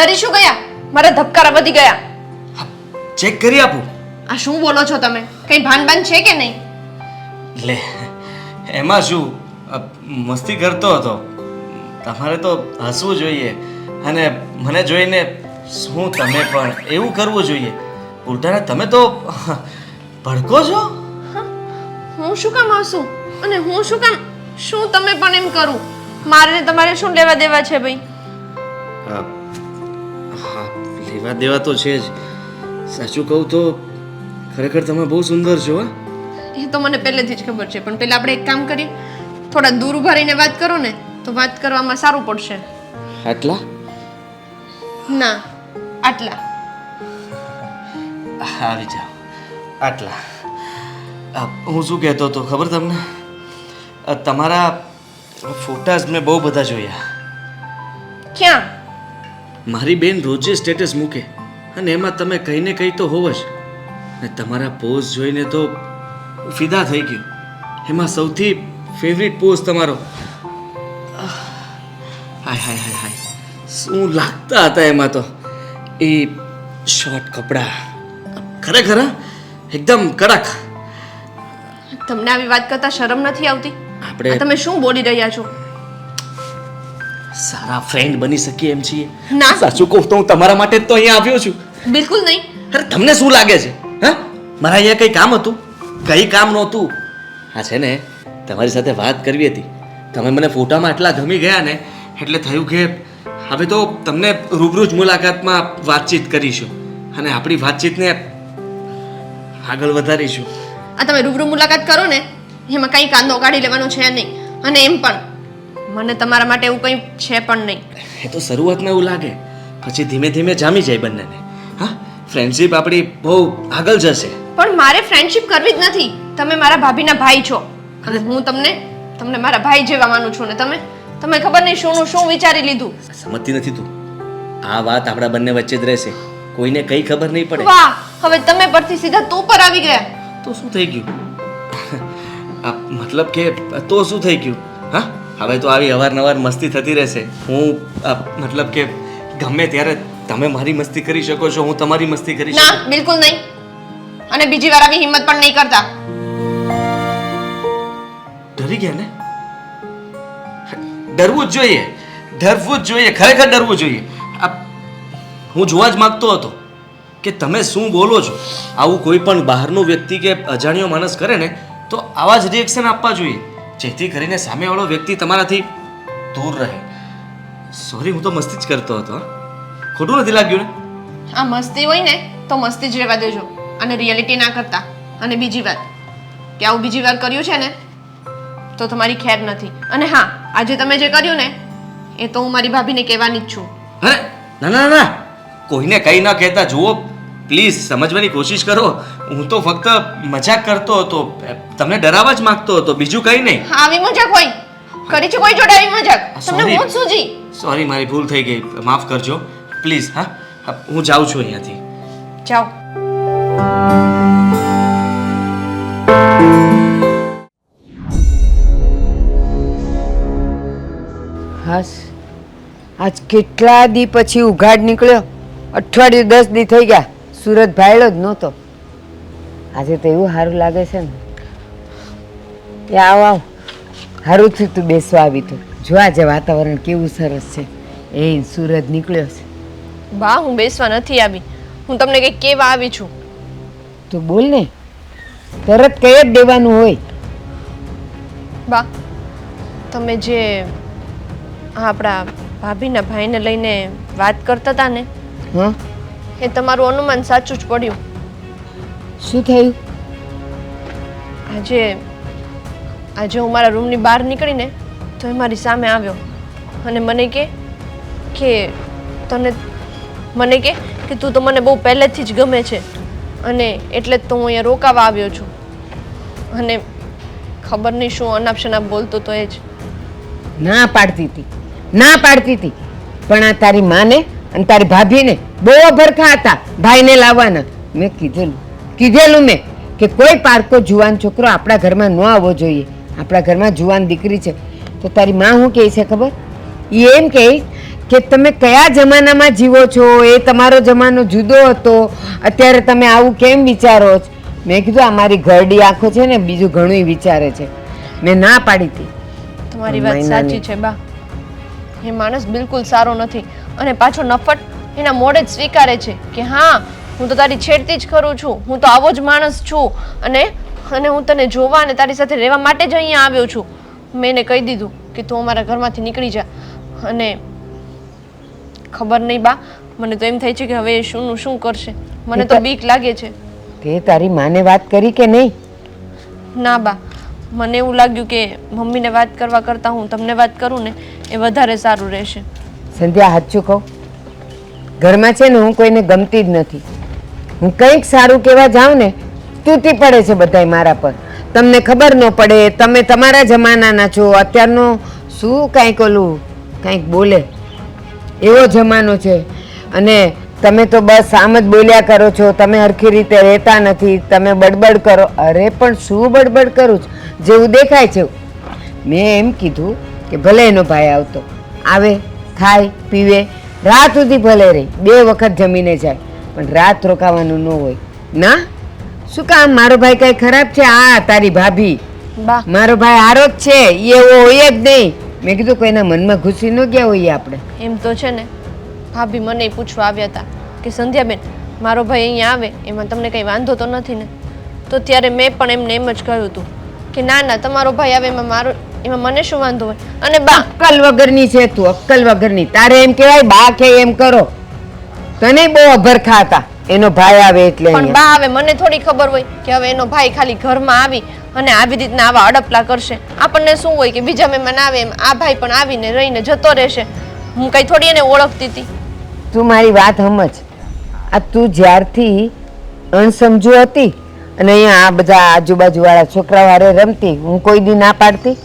ડરી શું ગયા? મારા ધબકારા વધી ગયા. ચેક કરી આપું. આ શું બોલો છો તમે? કઈ ભાન ભાન છે કે નહીં? લે એમાં શું? મસ્તી કરતો હતો. તમારે તો હસવું જોઈએ. અને મને જોઈને શું તમે પણ એવું કરવું જોઈએ? ઉલટાને તમે તો ભડકો છો? હું શું કામ હસું? અને હું શું કામ શું તમે પણ એમ કરું? મારે તમારે શું લેવા દેવા છે ભાઈ? લેવા દેવા તો છે જ. સાચું કહું તો ખરેખર તમે બહુ સુંદર છો હા. એ તો મને પહેલેથી જ ખબર છે પણ પહેલા આપણે એક કામ કરીએ. થોડા દૂર ઊભા રહીને વાત કરો ને તો વાત કરવામાં સારું પડશે. આટલા? ના આટલા. આવી જાઓ. આટલા. હું શું કહેતો હતો ખબર તમને? તમારા ફોટાઝ મેં બહુ બધા જોયા. ક્યાં? મારી બેન રોજે સ્ટેટસ મૂકે અને એમાં તમે કંઈ ને કંઈ તો હોવ જ. ને તમારા પોઝ જોઈને તો ફિદા થઈ ગયો. એમાં સૌથી ફેવરિટ પોઝ તમારો. હાય હાય હાય હાય. શું લાગતા હતા એમાં તો? એ શોર્ટ કપડાં. ખરેખર? એકદમ કડક. તમને આવી વાત કરતા શરમ નથી આવતી? આપણે તમે શું બોલી રહ્યા છો? સારા ફ્રેન્ડ બની શકીએ એમ છીએ. ના. સાચું કહું તો હું તમારા માટે જ તો અહીંયા આવ્યો છું. બિલકુલ નહીં. અરે તમને શું લાગે છે? હા? મારા અહીંયા કંઈ કામ હતું? કંઈ કામ નહોતું? હા છે ને. તમારી સાથે વાત કરવી હતી. તમે મને ફોટામાં એટલા ગમી ગયા ને એટલે થયું કે હવે તો તમને રૂબરૂ જ મુલાકાતમાં વાતચીત કરીશું અને આપણી વાતચીતને આગળ વધારીશું. આ તમે રૂબરૂ મુલાકાત કરો ને એમાં કંઈ કાંદો કાઢી લેવાનો છે નહીં. અને એમ પણ. મને તમારા માટે એવું કંઈ છે પણ નહીં. એ તો શરૂઆતમાં એવું લાગે. પછી ધીમે ધીમે જામી જાય બંનેને. હા ફ્રેન્ડશિપ આપણી બહુ આગળ જશે. પણ મારે ફ્રેન્ડશિપ કરવી જ નથી. તમે મારા ભાભીના ભાઈ છો. અને હું તમને તમને મારા ભાઈ જેવા માનું છું ને તમે તમે ખબર નહીં શું શું વિચારી લીધું. સમજતી નથી તું. આ વાત આપણા બંને વચ્ચે જ રહેશે. કોઈને કઈ ખબર નહીં પડે. વાહ હવે તમે પરથી સીધા તું પર આવી ગયા. તો શું થઈ ગયું? મતલબ કે તો શું થઈ ગયું? હા? હવે તો આવી અવારનવાર મસ્તી થતી રહેશે. હું મતલબ કે ગમે ત્યારે તમે મારી મસ્તી કરી શકો છો હું તમારી મસ્તી કરી ના બિલકુલ નહીં. અને બીજી વાર આવી હિંમત પણ નહીં કરતા. ડરી ગયા ને? ડરવું જ જોઈએ. ડરવું જ જોઈએ. ખરેખર ડરવું જોઈએ. હું જોવા જ માંગતો હતો કે તમે શું બોલો છો? આવું કોઈ પણ બહારનો વ્યક્તિ કે અજાણ્યો માણસ કરે ને તો આવા જ રિએક્શન આપવા જોઈએ. જેથી કરીને સામેવાળો વ્યક્તિ તમારાથી દૂર રહે. સોરી હું તો મસ્તી જ કરતો હતો ખોટું નથી લાગ્યું ને? આ મસ્તી હોય ને તો મસ્તી જ રહેવા દેજો. અને રિયાલિટી ના કરતા. અને બીજી વાત કે આવું બીજી વાર કર્યું છે ને તો તમારી ખેર નથી. અને હા આજે તમે જે કર્યું ને એ તો હું મારી ભાભીને કહેવાની જ છું. અરે ના ના ના, ના. કોઈને કંઈ ન કહેતા જુઓ. પ્લીઝ સમજવાની કોશિશ કરો. હું તો ફક્ત મજાક કરતો હતો. તમને ડરાવવા જ માંગતો હતો. બીજું કંઈ નહીં. આવી મજાક હોય. કરી છે કોઈ જોડે આવી મજાક? તમને. હું સુજી. સોરી મારી ભૂલ થઈ ગઈ. માફ કરજો. પ્લીઝ હા? હા, હું જાઉં છું અહીંયાથી. જાઓ. હાસ. આજ કેટલા દી પછી ઉઘાડ નીકળ્યો? અઠવાડિયું દસ દી થઈ ગયા. સુરત ભાયલો જ નહોતો. આજે તો એવું સારું લાગે છે ને. એ આવ આવ. સારું થયું તું બેસવા આવી તું. જો આજે વાતાવરણ કેવું સરસ છે. એ સુરત નીકળ્યો છે. બા હું બેસવા નથી આવી. હું તમને કંઈક કેવા આવી છું. તું બોલ ને. તરત કહી જ દેવાનું હોય. બા તમે જે આપણા ભાભીના ભાઈને લઈને વાત કરતા હતા ને હા? એ તમારું અનુમાન સાચું જ પડ્યું. શું થયું? આજે આજે હું મારા રૂમની બહાર નીકળીને તો એ મારી સામે આવ્યો. અને મને કે કે તને મને કે કે તું તો મને બહુ પહેલેથી જ ગમે છે. અને એટલે જ તો હું અહીંયા રોકાવા આવ્યો છું. અને ખબર નહીં શું અનાપ શનાપ બોલતો તો એ જ. ના પાડતી હતી. ના પાડતી હતી. પણ આ તારી માને અને તારી ભાભીને બહુ ભરખા હતા ભાઈને લાવવાના. મેં કીધેલું કીધેલું મેં કે કોઈ પારકો જુવાન છોકરો આપણા ઘરમાં ન આવવો જોઈએ. આપણા ઘરમાં જુવાન દીકરી છે. તો તારી માં શું કહે છે ખબર? એ એમ કહે કે તમે કયા જમાનામાં જીવો છો? એ તમારો જમાનો જુદો હતો. અત્યારે તમે આવું કેમ વિચારો છો? મેં કીધું આ મારી ઘરડી આંખો છે ને બીજું ઘણું વિચારે છે. મેં ના પાડી હતી. તમારી વાત સાચી છે બા. એ માણસ બિલકુલ સારો નથી. અને પાછો નફટ એના મોડે જ સ્વીકારે છે કે હા હું તો તારી છેડતી જ કરું છું. હું તો આવો જ માણસ છું અને અને હું તને જોવા અને તારી સાથે રહેવા માટે જ અહીંયા આવ્યો છું. મેં એને કહી દીધું કે તું અમારા ઘરમાંથી નીકળી જા. અને ખબર નહીં બા મને તો એમ થાય છે કે હવે એ શુંનું શું કરશે. મને તો બીક લાગે છે. તે તારી માને વાત કરી કે નહીં? ના બા મને એવું લાગ્યું કે મમ્મીને વાત કરવા કરતાં હું તમને વાત કરું ને એ વધારે સારું રહેશે. સંધ્યા હાચું કહું ઘરમાં છે ને હું કોઈને ગમતી જ નથી. હું કંઈક સારું કહેવા જાઉં ને, તૂટી પડે છે બધાય મારા પર. તમને ખબર ન પડે, તમે તમારા જમાનાના છો. અત્યારનો શું કાંઈક ઓલું, કાંઈક બોલે. એવો જમાનો છે. અને તમે તો બસ આમ જ બોલ્યા કરો છો. તમે હરખી રીતે રહેતા નથી. તમે બડબડ કરો. અરે પણ શું બડબડ કરું છું? જેવું દેખાય છે. મેં એમ કીધું કે ભલે એનો ભાઈ આવતો. આવે. ખાય પીવે રાત સુધી ભલે રહી બે વખત જમીને જાય પણ રાત રોકાવાનું ન હોય. ના? શું કામ? મારો ભાઈ કઈ ખરાબ છે? આ તારી ભાભી. મારો ભાઈ હારો જ છે. એવો હોય જ નહીં. મેં કીધું કોઈના મનમાં ઘૂસી ન ગયા હોઈએ આપણે. એમ તો છે ને. ભાભી મને પૂછવા આવ્યા હતા કે સંધ્યાબેન મારો ભાઈ અહીંયા આવે એમાં તમને કંઈ વાંધો તો નથી ને? તો ત્યારે મેં પણ એમને એમ જ કહ્યું હતું કે ના ના તમારો ભાઈ આવે એમાં મારો એમાં મને શું વાંધો હોય? અને બા અક્કલ વગરની છે તું અક્કલ વગરની. તારે એમ કહેવાય બા કે એમ કરો. તને બહુ અભરખા હતા એનો ભાઈ આવે એટલે પણ બા આવે મને થોડી ખબર હોય કે હવે એનો ભાઈ ખાલી ઘરમાં આવી અને આવી રીતના આવા અડપલા કરશે. આપણને શું હોય કે બીજા મહેમાન આવે એમ આ ભાઈ પણ આવીને રહીને જતો રહેશે. હું કઈ થોડી એને ઓળખતી હતી. તું મારી વાત સમજ. આ તું જ્યારથી અણસમજુ હતી અને અહીંયા આ બધા આજુબાજુવાળા છોકરાઓ હારે રમતી હું કોઈ દી ના પાડતી?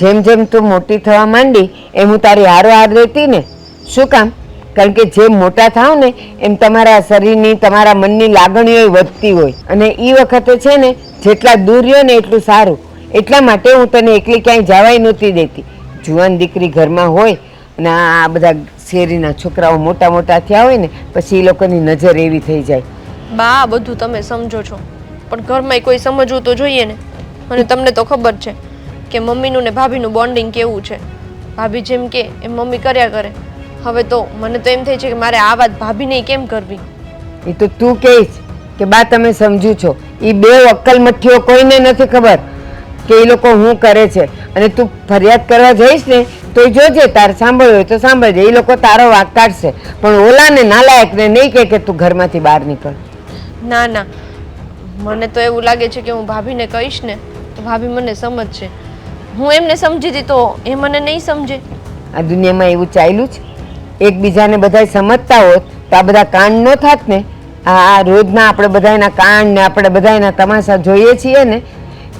જેમ જેમ તું મોટી થવા માંડી, એમ હું તારી હારો હાર રહેતી ને. શું કામ? કારણ કે જેમ મોટા થાવ ને, એમ તમારા શરીરની, તમારા મનની લાગણીઓ વધતી હોય. અને એ વખતે છે ને, જેટલા દૂર રહ્યો ને એટલું સારું. એટલા માટે હું તને એકલી ક્યાંય જવાય નહોતી દેતી. જુવાન દીકરી ઘરમાં હોય, અને આ બધા શેરીના છોકરાઓ મોટા મોટા થયા હોય ને, પછી એ લોકોની નજર એવી થઈ જાય. બા, બધું તમે સમજો છો. પણ ઘરમાં કોઈ સમજવું તો જોઈએ ને. અને તમને તો ખબર છે. કે મમ્મીનું ને ભાભીનું બોન્ડિંગ કેવું છે? ભાભી જેમ કે એમ મમ્મી કર્યા કરે. હવે તો મને તો એમ થાય છે કે મારે આ વાત ભાભીને કેમ કરવી? એ તો તું કહીશ કે બા તમે સમજુ છો. એ બે અક્કલ મઠ્ઠીઓ કોઈને નથી ખબર કે એ લોકો હું કરે છે. અને તું ફરિયાદ કરવા જઈશ ને તો જોજે તારે સાંભળ્યું હોય તો સાંભળજે. એ લોકો તારો વાક કાઢશે. પણ ઓલાને નાલાયકને નહીં કહે કે તું ઘરમાંથી બહાર નીકળ. ના ના. મને તો એવું લાગે છે કે હું ભાભીને કહીશ ને તો ભાભી મને સમજશે. હું એમને સમજી હતી તો એ મને નહીં સમજે. આ દુનિયામાં એવું ચાલ્યું છે એકબીજાને બધા સમજતા હોત તો આ બધા કાંડ ન થાત ને. આ આ રોજના આપણે બધાના કાંડ ને આપણે બધાના તમાશા જોઈએ છીએ ને.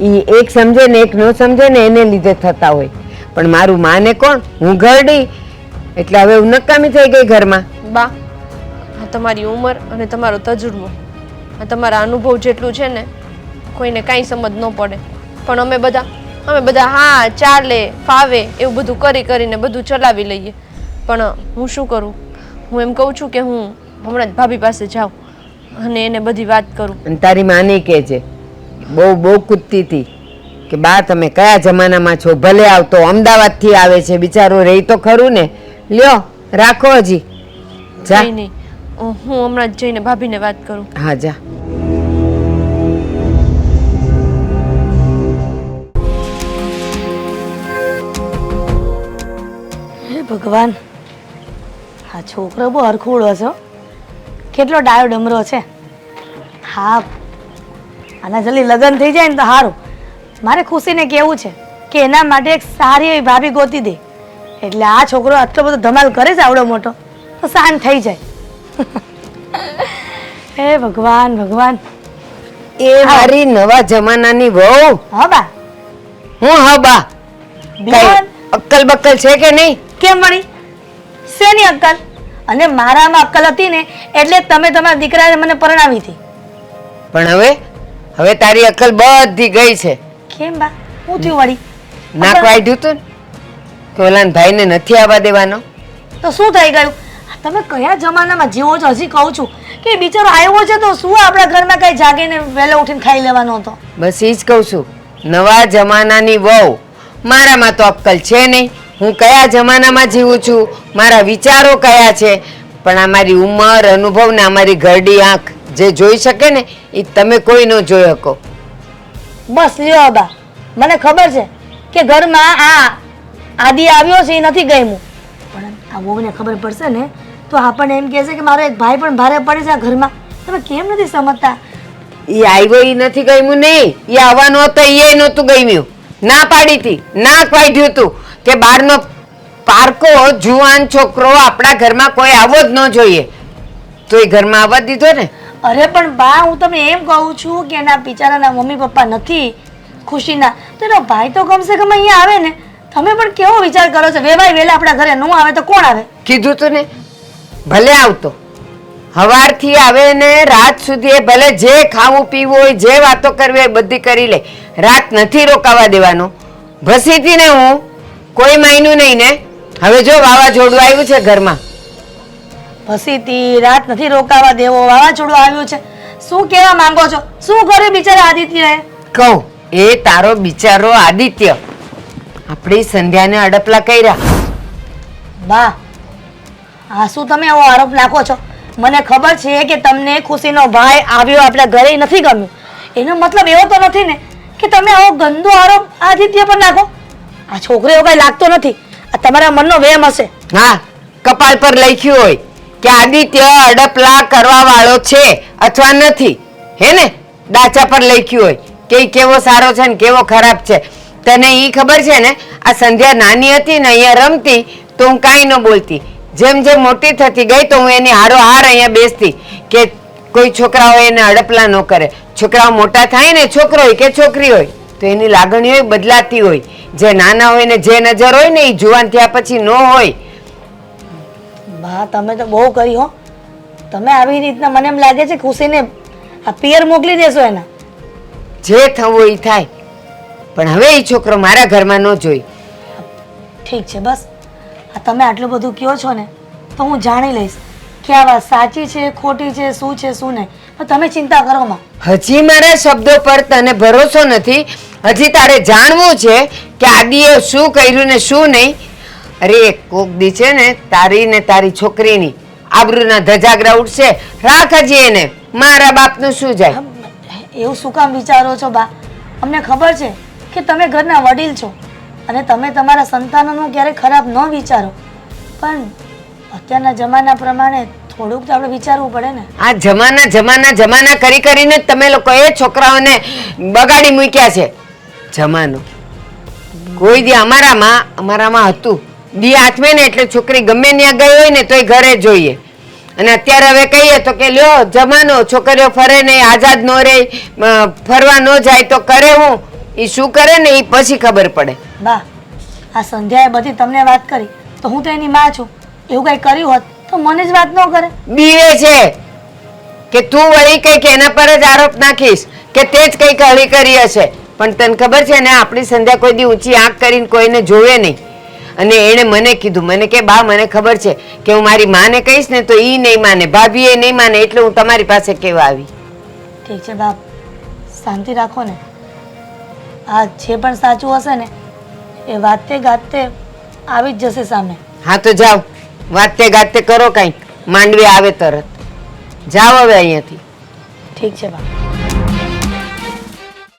એ એક સમજે ને એક ન સમજે ને એને લીધે થતા હોય. પણ મારું માને કોણ? હું ઘરડી એટલે હવે હું નકામી થઈ ગઈ ઘરમાં. બા આ તમારી ઉંમર અને તમારો તજુર્બો આ તમારા અનુભવ જેટલું છે ને કોઈને કાંઈ સમજ ન પડે. પણ અમે બધા અમે બધા હા ચાલે ફાવે એવું બધું કરી કરીને બધું ચલાવી લઈએ. પણ હું શું કરું? હું એમ કહું છું કે હું હમણાં જ ભાભી પાસે જાઉં અને એને બધી વાત કરું. અને તારી માની કહે છે બહુ બહુ કૂદતી હતી કે બા તમે કયા જમાનામાં છો? ભલે આવતો અમદાવાદથી આવે છે બિચારો રહી તો ખરું ને. લ્યો રાખો હજી. જા. નહીં. હું હમણાં જ જઈને ભાભીને વાત કરું. હા જા. ભગવાન. આ છોકરો બહુ હરખુડો છો કેટલો ડાયો ડમરો છે. હા. આના જલ્દી લગ્ન થઈ જાય ને તો સારું મારે ખુશીને કહેવું છે કે એના માટે એક સારી એવી ભાભી ગોતી દે. એટલે આ છોકરો આટલો બધો ધમાલ કરે છે આવડો મોટો તો શાંત થઈ જાય. હે ભગવાન ભગવાન. એ મારી નવા જમાનાની વહુ. હા બા. હું હા બા. અક્કલ બક્કલ છે કે નહીં? કેમ વળી? શેની અક્કલ? અને મારામાં અક્કલ હતી ને એટલે તમે તમારા દીકરાને મને પરણાવી હતી. પણ હવે હવે તારી અક્કલ બધી ગઈ છે. કેમ બા? હું થયું વળી? નાક વાઢ્યું તું કે ઓલા ભાઈને નથી આવવા દેવાનો? તો શું થઈ ગયું? તમે કયા જમાનામાં જીવો છો? હજી કહું છું કે બિચારો આવ્યો છે તો શું આપણા ઘરમાં કઈ જાગીને વહેલો ઉઠીને ખાઈ લેવાનો હતો? બસ એ જ કહું છું. નવા જમાનાની વહુ. મારામાં તો અક્કલ છે નહીં. હું કયા જમાનામાં જીવું છું? મારા વિચારો કયા છે? પણ આ મારી ઉંમર અનુભવ ને અમારી ઘરડી આંખ જે જોઈ શકે ને એ તમે કોઈ ન જોઈ શકો. બસ લ્યો બા મને ખબર છે કે ઘરમાં આ આદિ આવ્યો છે એ નથી ગમ્યું. પણ આ વહુને ખબર પડશે ને તો આપણને એમ કહેશે કે મારો એક ભાઈ પણ ભારે પડે છે આ ઘરમાં. તમે કેમ નથી સમજતા? એ આવ્યો એ નથી ગમ્યું નહીં. એ આવવાનો હતો એ નહોતું ગમ્યું. ના પાડી હતી ના પાડ્યું હતું કે બહારનો પારકો જુવાન છોકરો આપણા ઘરમાં કોઈ આવવો જ ન જોઈએ. તો એ ઘરમાં આવવા દીધો ને? અરે પણ બા હું તમને એમ કહું છું કે એના બિચારાના મમ્મી પપ્પા નથી ખુશીના. તો એનો ભાઈ તો કમસે કમ અહીંયા આવે ને. તમે પણ કેવો વિચાર કરો છો? વેવાય વેલા આપણા ઘરે ન આવે તો કોણ આવે? કીધું તું ને? ભલે આવતો. હવારથી આવે ને રાત સુધી એ ભલે જે ખાવું પીવું હોય જે વાતો કરવી હોય બધી કરી લે. રાત નથી રોકાવા દેવાનો. ભસીતી ને હું કોઈ માયનું નહીં ને? હવે જો વાવાઝોડું આવ્યું છે ઘરમાં. ભસીતી રાત નથી રોકાવા દેવો વાવાઝોડું આવ્યું છે. શું કહેવા માંગો છો? શું કર્યું બિચારા આદિત્યએ? કહું એ તારો બિચારો આદિત્ય. આપણી સંધ્યાને અડપલા કર્યા. બા આ શું તમે એવો આરોપ નાખો છો? મને ખબર છે કે તમને ખુશીનો ભાઈ આવ્યો આપણા ઘરે નથી ગમ્યું. એનો મતલબ એવો તો નથી ને કે તમે આવો ગંદો આરોપ આદિત્ય પર નાખો. આ છોકરીઓ કઈ લાગતો નથી. આ તમારા મનનો વેમ હશે. હા, કપાળ પર લખ્યું હોય કે આદિત્ય અડપલા કરવા વાળો છે અથવા નથી. હે ને? દાચા પર લખ્યું હોય કે કેવો સારો છે ને કેવો ખરાબ છે. તને એ ખબર છે ને? આ સંધ્યા નાની હતી ને અહીંયા રમતી તો હું કાંઈ ન બોલતી. જેમ જેમ મોટી થતી ગઈ તો હું એની હારો હાર અહીંયા બેસતી કે કોઈ છોકરા હોય એને અડપલા ન કરે. છોકરાઓ મોટા થાય ને છોકરો હોય કે છોકરી હોય. તો એની લાગણીઓ બદલાતી હોય. જે નાના હોય ને જે નજર હોય ને એ જુવાન થયા પછી ન હોય. બા તમે તો બહુ કરી હો. તમે આવી રીતના મને એમ લાગે છે ખુશીને આ પિયર મોકલી દેશો એના. જે થવું એ થાય. પણ હવે એ છોકરો મારા ઘરમાં ન જોઈ. ઠીક છે બસ. આ તમે આટલું બધું કહો છો ને તો હું જાણી લઈશ કે આ વાત સાચી છે ખોટી છે શું છે શું નહીં. તમે ચિંતા કરો માં. હજી મારા શબ્દો પર તને ભરોસો નથી હજી તારે જાણવું છે કે આદિએ શું કર્યું ને શું નહીં? અરે કોક દી છે ને તારી ને તારી છોકરીની. આબરૂના ધજાગરા ઉઠશે રાખ હજી એને. મારા બાપનું શું જાય? એવું શું કામ વિચારો છો બા? અમને ખબર છે કે તમે ઘરના વડીલ છો અને તમે તમારા સંતાનોનું ક્યારેય ખરાબ ન વિચારો. પણ અત્યારના જમાના પ્રમાણે થોડુંક તો આપણે વિચારવું પડે ને. આ જમાના જમાના જમાના કરી કરીને તમે લોકો એ છોકરાઓને બગાડી મૂક્યા છે. જમાનો. કોઈ દી અમારામાં અમારામાં હતું. દી આઠમે ને એટલે છોકરી ગમે ત્યાં ગઈ હોય ને તોય ઘરે જોઈએ. અને અત્યારે હવે કહીએ તો કે લ્યો જમાનો છોકરીઓ ફરે નહીં આઝાદ ન રહે ફરવા ન જાય તો કરે હું. એ શું કરે ને એ પછી ખબર પડે. બા આ સંધ્યાએ બધી તમને વાત કરી તો હું તો એની માં છું. એવું કંઈ કર્યું હોત તો મને જ વાત ન કરે. બીવે છે કે તું વળી કંઈક એના પર જ આરોપ નાખીશ કે તે જ કંઈક હળી કરી હશે. પણ તને ખબર છે ને આપણી સંધ્યા કોઈ દી ઊંચી આંખ કરીને કોઈને જોવે નહીં. અને એણે મને કીધું મને કે બા મને ખબર છે કે હું મારી માને કહીશ ને તો ઈ નહીં માને ભાભી એ નહીં માને એટલે હું તમારી પાસે કેવા આવી? ઠીક છે બાપ. શાંતિ રાખો ને. આ જે પણ સાચું હશે ને એ વાતે ગાતે આવી જ જશે સામે. હા તો જાઓ. વાતે ગાતે કરો કંઈક માંડવી આવે તરત. જાઓ હવે અહીંયાથી. ઠીક છે બાપ.